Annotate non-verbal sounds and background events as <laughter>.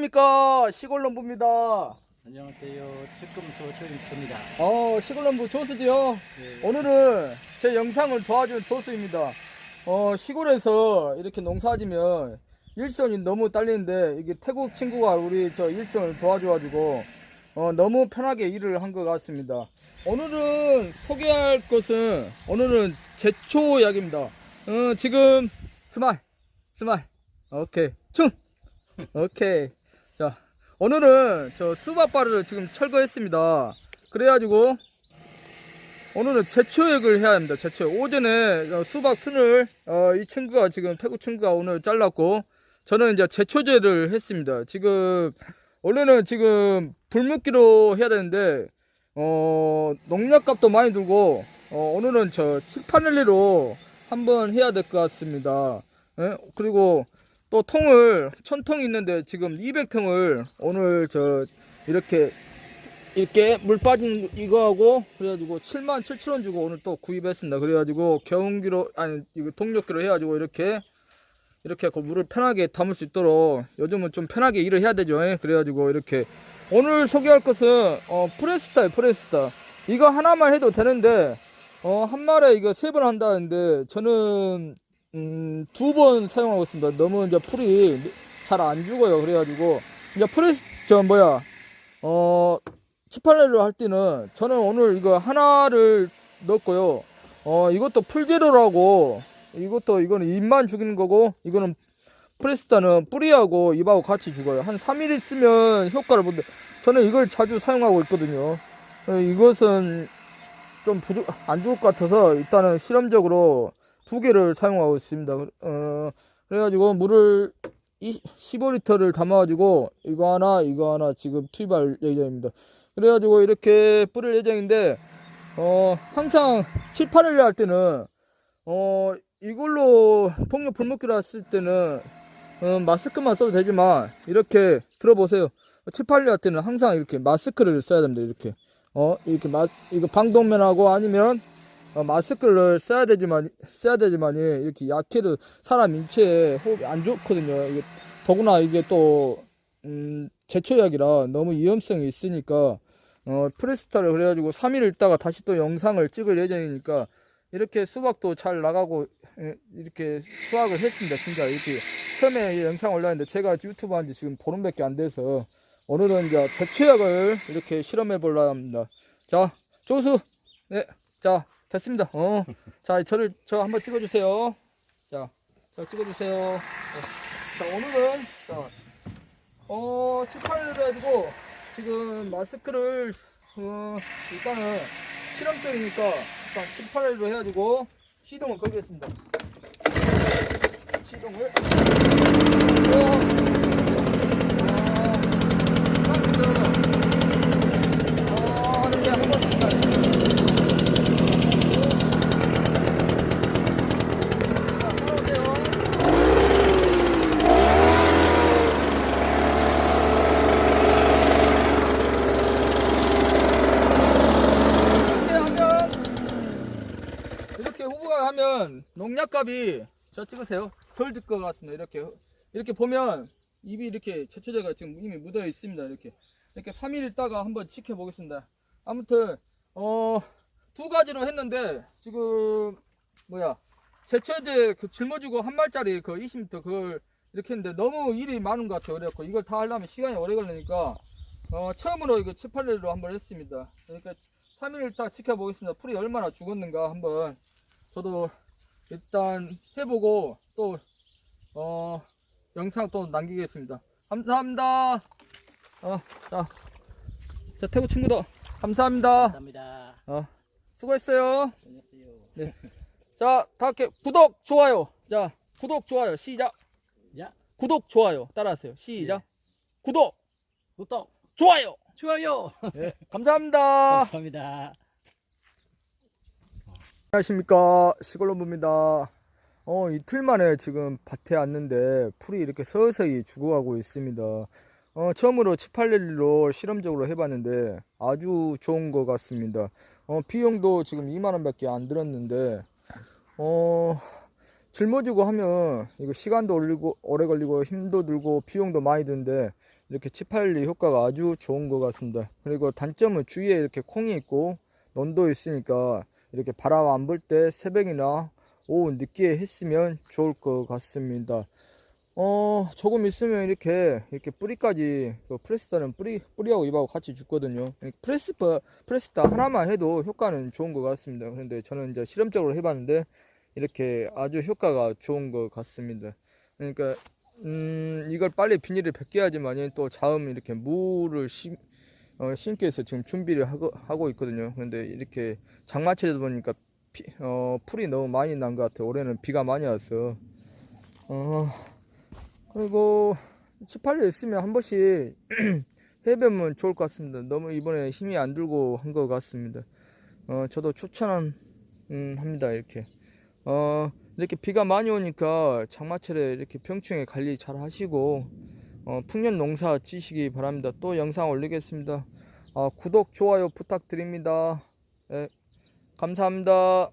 안녕하십니까 시골농부입니다. 안녕하세요. 특검소 조임수입니다. 어 시골농부 조수지요. 네. 오늘은 제 영상을 도와준 조수입니다. 어 시골에서 이렇게 농사지면 일손이 너무 딸리는데 이게 태국 친구가 우리 저 일손을 도와줘가지고 어 너무 편하게 일을 한 것 같습니다. 오늘은 소개할 것은 오늘은 제초 약입니다. 어 지금 스마일 스마일 오케이 춤 오케이 자 오늘은 저 수박바를 지금 철거했습니다. 그래가지고 오늘은 제초액을 해야 합니다. 제초액. 오전에 어, 수박 순을 어, 이 친구가 지금 태국 친구가 오늘 잘랐고 저는 이제 제초제를 했습니다. 지금 원래는 지금 불묶기로 해야 되는데 어, 농약값도 많이 들고 어, 오늘은 저 칠파넬리로 한번 해야 될 것 같습니다. 예? 그리고 또 통을 천 통이 있는데 지금 200통을 오늘 저 이렇게 이렇게 물 빠진 이거하고 그래가지고 7만 7천 원 주고 오늘 또 구입했습니다. 그래가지고 경운기로 아니 이거 동력기로 해가지고 이렇게 이렇게 그 물을 편하게 담을 수 있도록 요즘은 좀 편하게 일을 해야 되죠. 예? 그래가지고 이렇게 오늘 소개할 것은 어 프레스타예요 프레스타 이거 하나만 해도 되는데 어한 말에 이거 세 번 한다는데 저는 음, 두 번 사용하고 있습니다. 너무 이제 풀이 잘 안 죽어요. 그래가지고 이제 프레스 저 뭐야 어 치팔레로 할 때는 저는 오늘 이거 하나를 넣었고요. 어 이것도 풀제로라고 이것도 이거는 잎만 죽이는 거고 이거는 프레스타는 뿌리하고 잎하고 같이 죽어요. 한 3일 있으면 효과를 보는데 저는 이걸 자주 사용하고 있거든요. 어, 이것은 좀 부족 안 좋을 것 같아서 일단은 실험적으로 두 개를 사용하고 있습니다. 어, 그래가지고 물을 15리터를 담아가지고 이거 하나 이거 하나 지금 투입할 예정입니다. 그래가지고 이렇게 뿌릴 예정인데 어, 항상 칠판을 할 때는 어, 이걸로 폭력 불목기를 했을 때는 어, 마스크만 써도 되지만 이렇게 들어보세요. 칠판을 할 때는 항상 이렇게 마스크를 써야 됩니다. 이렇게 어 이렇게 마 이거 방독면하고 아니면 어, 마스크를 써야 되지만 써야 되지만 이렇게 약해도 사람 인체에 호흡이 안 좋거든요. 이게 더구나 이게 또 음, 제초약이라 너무 위험성이 있으니까 어, 프레스타를 그래가지고 3일 있다가 다시 또 영상을 찍을 예정이니까 이렇게 수박도 잘 나가고 예, 이렇게 수확을 했습니다. 진짜 이렇게 처음에 이 영상 올렸는데 제가 유튜브 한 지 지금 보름밖에 안 돼서 오늘은 이제 제초약을 이렇게 실험해 보려 합니다. 자, 조수, 네, 자 됐습니다. 어, 자 저를 저 한번 찍어 주세요. 자, 저 찍어 주세요. 네. 자 오늘은 자, 어 칠판을 해가지고 지금 마스크를 어, 일단은 실험적이니까 일단 칠판으로 해가지고 시동을 걸겠습니다. 시동을. 어, 하는데 한 번씩 자, 따라오세요. 이렇게 하면 이렇게 후 보가 하면 농약값이 저 찍으세요. 덜들것 같습니다 이렇게 이렇게 보면 입이 이렇게 제초제가 지금 이미 묻어 있습니다. 이렇게 이렇게 3일 있다가 한번 지켜보겠습니다. 아무튼 어 두 가지로 했는데 지금 뭐야? 제초제 그 짊어지고 한 말짜리 그 20m 그걸 이렇게 했는데 너무 일이 많은 것 같아요. 그래갖고 이걸 다 하려면 시간이 오래 걸리니까 어 처음으로 이거 7, 8일로 한번 했습니다. 그러니까 3일 딱 지켜보겠습니다. 풀이 얼마나 죽었는가 한번 저도 일단 해보고 또 어, 영상 또 남기겠습니다. 감사합니다. 어, 자, 자 태국 친구들 감사합니다. 감사합니다. 어, 수고했어요. 안녕하세요. 자, 다 함께 구독, 좋아요. 자, 구독, 좋아요. 시작. 야, 구독, 좋아요. 따라하세요. 시작. 구독, 구독, 좋아요. 좋아요. 네, 감사합니다. 감사합니다. 안녕하십니까. 시골농부입니다. 어 이틀 만에 지금 밭에 왔는데 풀이 이렇게 서서히 죽어가고 있습니다. 어 처음으로 치팔렐리로 실험적으로 해봤는데 아주 좋은 것 같습니다. 어 비용도 지금 2만원 밖에 안 들었는데 어 짊어지고 하면 이거 시간도 올리고 오래 걸리고 힘도 들고 비용도 많이 드는데 이렇게 치팔리 효과가 아주 좋은 것 같습니다. 그리고 단점은 주위에 이렇게 콩이 있고 논도 있으니까 이렇게 바람 안 불 때 새벽이나 오후 늦게 했으면 좋을 것 같습니다. 어 조금 있으면 이렇게 이렇게 뿌리까지 그 프레스타는 뿌리 뿌리하고 잎하고 같이 죽거든요. 프레스 프레스타 하나만 해도 효과는 좋은 것 같습니다. 그런데 저는 이제 실험적으로 해봤는데 이렇게 아주 효과가 좋은 것 같습니다. 그러니까 음 이걸 빨리 비닐을 벗겨야지만 또 자음 이렇게 물을 심 어, 위해서 지금 준비를 하고, 하고 있거든요. 그런데 이렇게 장마철이다 보니까 피, 어, 풀이 너무 많이 난 것 같아요. 올해는 비가 많이 왔어. 어, 그리고 18년 있으면 한 번씩 <clears throat> 해보면 좋을 것 같습니다. 너무 이번에 힘이 안 들고 한 것 같습니다. 어, 저도 추천 음, 합니다. 이렇게. 어, 이렇게 비가 많이 오니까 장마철에 이렇게 병충해 관리 잘 하시고, 어, 풍년 농사 지시기 바랍니다. 또 영상 올리겠습니다. 아, 구독, 좋아요 부탁드립니다. 네, 감사합니다.